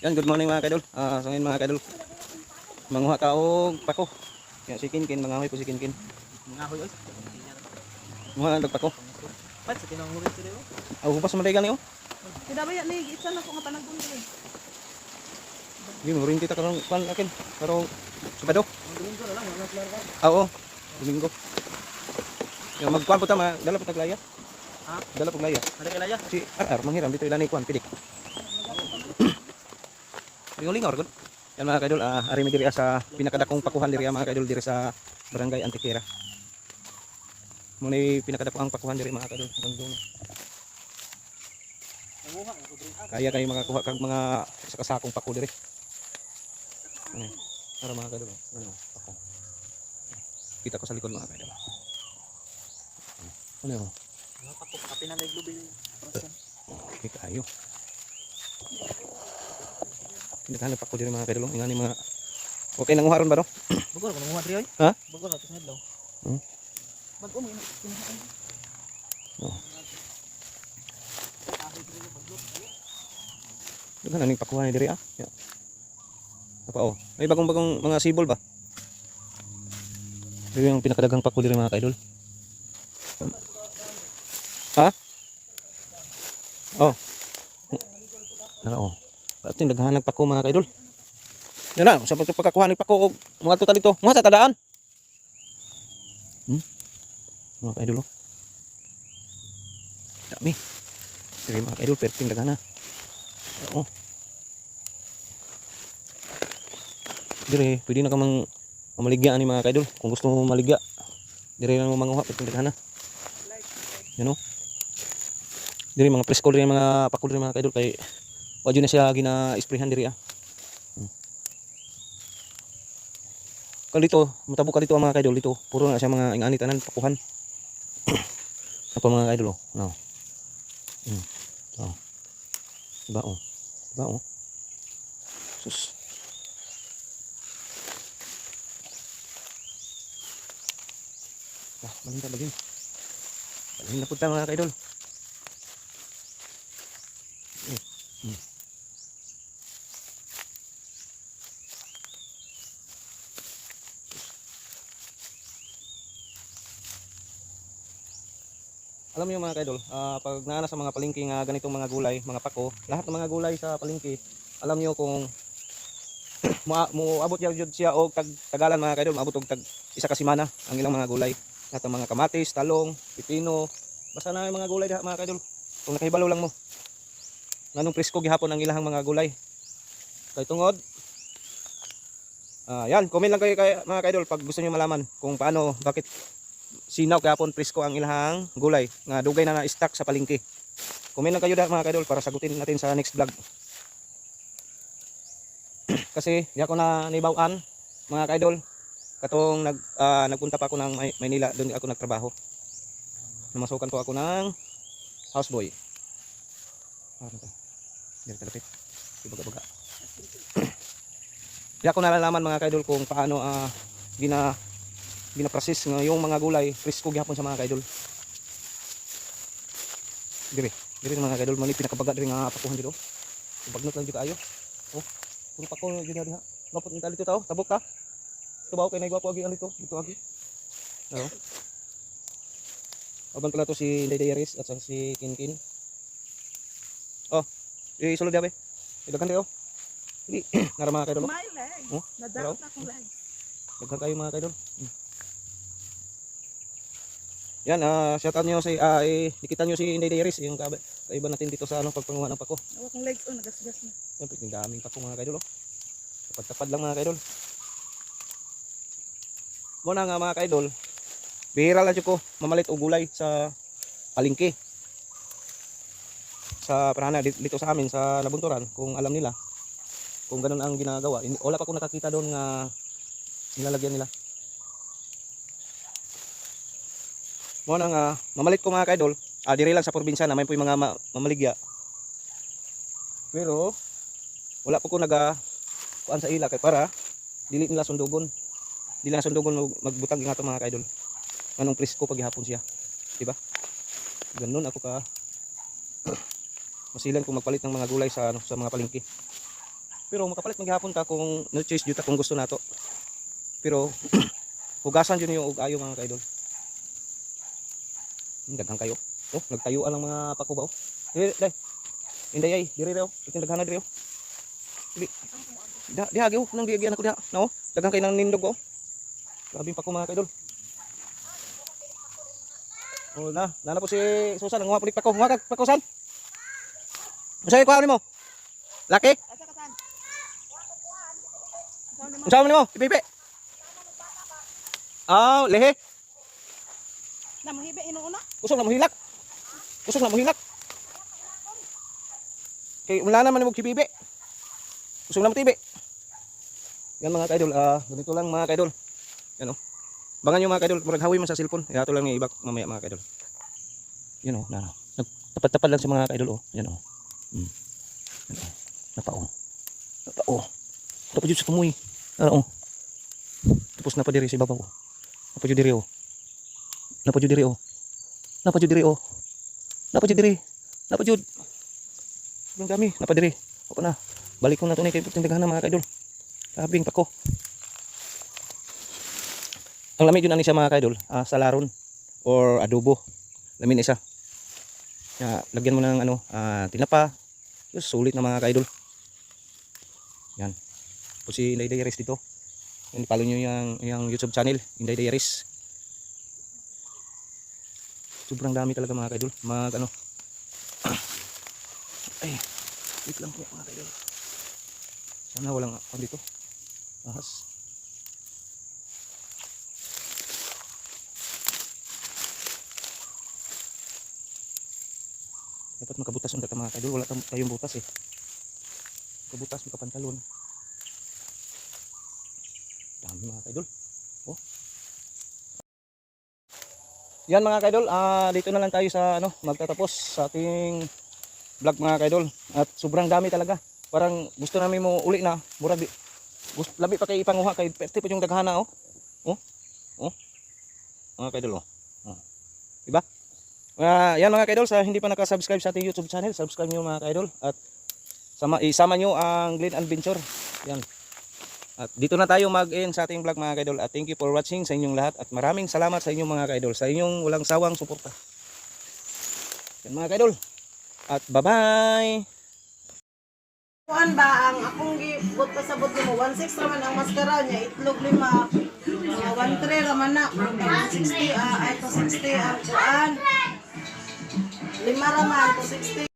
Yan, good morning mga kaidol. Ah, so ngayon mga kaidol. Manguha ka og pako. Yan si Kinkin, mga po si Kinkin. Mga hoy oy. Manguha ng pako. Pat sa murid ko dito. Aw, hupas man ni oh. Tidak ba yan ni isa na ko nga panagkon dili. Di mo rin kita karong kan akin. Karong Sabado. Domingo na lang wala klar ba. Ah, Oo, Domingo. Yung magkuhan po tama, dala po taglaya. Ha? Dala po taglaya. Ada kaya Si RR, manghiram dito ilan kuan pidik. Lingol-lingor gud. Yan mga kaidol, ah, ari mi diri sa pinakadakong pakuhan diri ah, mga kaidol diri sa Barangay Antiquera. Mo ni pinakadakong pakuhan diri mga kaidol. Hanggang drin. Kaya kayo mga kuha kag mga sa kasakong pako diri. Ano? Para mga kaidol. Ano? Pako. Kita ko sa likod mga kaidol. Ano yun? Mga patok kape na naglubi. Okay, kayo. Pinaghanap ako diri mga kaidol. Ingani mga Okay nang uharon ba no? Bugor ko nanguha diri oy. Ha? Bugor atus medlaw. Hmm. Bag um ina. Daghan ning pakuha ni diri ah. Ya. Apa oh? May bagong-bagong mga sibol ba? Diri yung pinakadagang pako diri mga kaidol. Ha? Oh. Nara oh. Pati daghan pako mga kaidol. Yan na, sa pagkakuha ni pako mga tuta dito. Mga sa tadaan. Hmm? Mga kaidol oh. Dami. Diri mga kaidol, perting daghan na. Oo. Dire, pwede na ka mang mamaligya ni mga kaidol. Kung gusto mo maligya, dire na mo manguha pwede na. Yan o. Dire mga presko rin mga pakul rin mga kaidol kay na siya gina-sprayhan dire ah. Kal dito, matabo ka dito ang mga kaidol dito. Puro na siya mga ingani tanan pakuhan. Apa mga kaidol oh. No. Hmm. Oh. Diba oh. Diba oh. Sus. Ah, balhin. Balhin na punta mga kaidol. Hmm. Hmm. Alam niyo mga kaidol, ah, pag naana sa mga palengke nga ganitong mga gulay, mga pako, lahat ng mga gulay sa palengke, alam niyo kung mo- moabot niya jud siya og tag tagalan mga kaidol, maabot og tag isa ka semana ang ilang mga gulay. Lahat ng mga kamatis, talong, pipino, basta na mga gulay diha mga kaidol. Kung nakahibalo lang mo. Nganong presko gihapon ang ilang mga gulay. Kay tungod Ah, yan, comment lang kayo kay mga kaidol pag gusto niyo malaman kung paano, bakit sinaw kahapon presko ang ilahang gulay nga dugay na na-stock sa palengke. Comment lang kayo da mga kaidol para sagutin natin sa next vlog. Kasi di ako na nibawan mga kaidol katong nag ah, nagpunta pa ako ng May- Maynila doon ako nagtrabaho. Namasukan po ako ng houseboy. Ano to? Diyan kalapit. Baga-baga. Di ako nalalaman mga kaidol kung paano ah gina gina-process nga yung mga gulay presko gyapon sa mga kaidol. Dire, dire mga kaidol man ni pinakabaga dire nga pakuhan dito. Bagnot lang dito ayo. Oh, puro pako gyud na diha. Gapot ni dito tao, tabok ka. Tubaw kay naigwapo agi ano dito, dito agi. Oo. Aban pala to si Day Dayris at si Kinkin. Oh, isulod dabe. Idagan dayo. Hindi, nara mga kaidol. oh. My leg. Oh, Nadap na akong leg. Daghan kayo mga kaidol. Hmm. Yan, ah, shout out nyo si, ah, eh, nakita nyo si Inday Dairis, yung kaba- kaiba natin dito sa ano, pagpanguha ng pako. Awa kong legs oh nagasgas na. Siyempre, ang daming pako mga kaidol. Oh. Tapad-tapad lang mga kaidol. Muna nga mga kaidol, bihira lang ko mamalit o gulay sa palingki. Sa parana dito, sa amin, sa Nabunturan, kung alam nila, kung ganun ang ginagawa. Wala pa akong nakakita doon nga nilalagyan nila. Muna nga, mamalit ko mga kaidol, ah, diri lang sa probinsya na may po yung mga ma- mamaligya. Pero, wala po ko naga kuan sa ila kay para dili nila sundugon. Dili na sundugon mag- magbutang nga to mga kaidol. Anong presko pag gihapon siya. Di ba? Ganun ako ka masilan kung magpalit ng mga gulay sa ano sa mga palengke. Pero makapalit maghapon ta kung no-choice jud ta kung gusto nato. Pero hugasan yun yung ug-ayo mga kaidol. Hmm, Daghang kayo. Oh, nagtayuan ang mga pako ba oh. Dai. Inday ay, diri raw. Itin daghana diri oh. Dili. Da, diha gyud nang diha ako diha. No? Daghang kay nang nindog oh. Grabe pa ko mga kaidol. Oh na, nana po si Susan, nguha pulik pa ko. Nguha pa ko san. Unsay kuha nimo? Laki? Asa ka san? Ni mo? Nimo? Ipipi. Ah, lehe. Na mahibi inuuna. Kusog na mohilak. Kusog na mohilak. Kay wala naman mo kibibi. Kusog na tibi. Yan mga kaidol, ah, ganito lang mga kaidol. Yan oh. Bangan nyo mga kaidol, murag hawi man sa cellphone. Kaya ito lang yung ibak mamaya mga kaidol. Yan oh, na. Nagtapad-tapad lang sa mga kaidol oh. Yan oh. Hmm. Yan oh. Napa oh. Napa oh. Napa dito sa tumoy. Ano oh. Tapos napa diri sa ibabaw. Napa dito diri oh. Napa dito diri oh. Napa dito diri oh. Napa dito diri. Napa dito. Ang dami, napa diri. Opo na. Balik ko na ni kay tindagan mga kaidol. Kabing pa ko. Ang lamig yun ani siya mga kaidol, ah, salaron or adobo. Lamin isa. Ya, lagyan mo ng ano, ah, tinapa. Yes, sulit na mga kaidol. Yan. Po si Inday Diaries dito. Yan, follow nyo yung, yung YouTube channel, Inday Diaries. Sobrang dami talaga mga kaidol. Mag ano. Ay, wait lang po mga kaidol. Sana walang ako dito. Ahas. Dapat makabutas ang data mga kaidol. Wala tayong butas eh. Kabutas, makapantalon. Dami mga kaidol. Oh. Yan mga kaidol, ah dito na lang tayo sa ano, magtatapos sa ating vlog mga kaidol. At sobrang dami talaga. Parang gusto namin mo uli na. Mura di. Gusto, labi pa kay ipanguha kay perte pa yung daghana oh. Oh. Oh. Mga kaidol oh. oh. Diba? Ah, yan mga kaidol, sa hindi pa naka-subscribe sa ating YouTube channel, subscribe niyo mga kaidol at sama isama niyo ang Glen Adventure. Yan. At dito na tayo mag-end sa ating vlog mga kaidol. At thank you for watching sa inyong lahat at maraming salamat sa inyong mga kaidol sa inyong walang sawang suporta. Yan mga kaidol. At bye-bye. Kuan ba ang akong gibot pasabot mo 16 raman ang maskara niya itlog lima. Mga 13 raman na. 60 ah ay to 60 ang kuan. Lima raman to 60.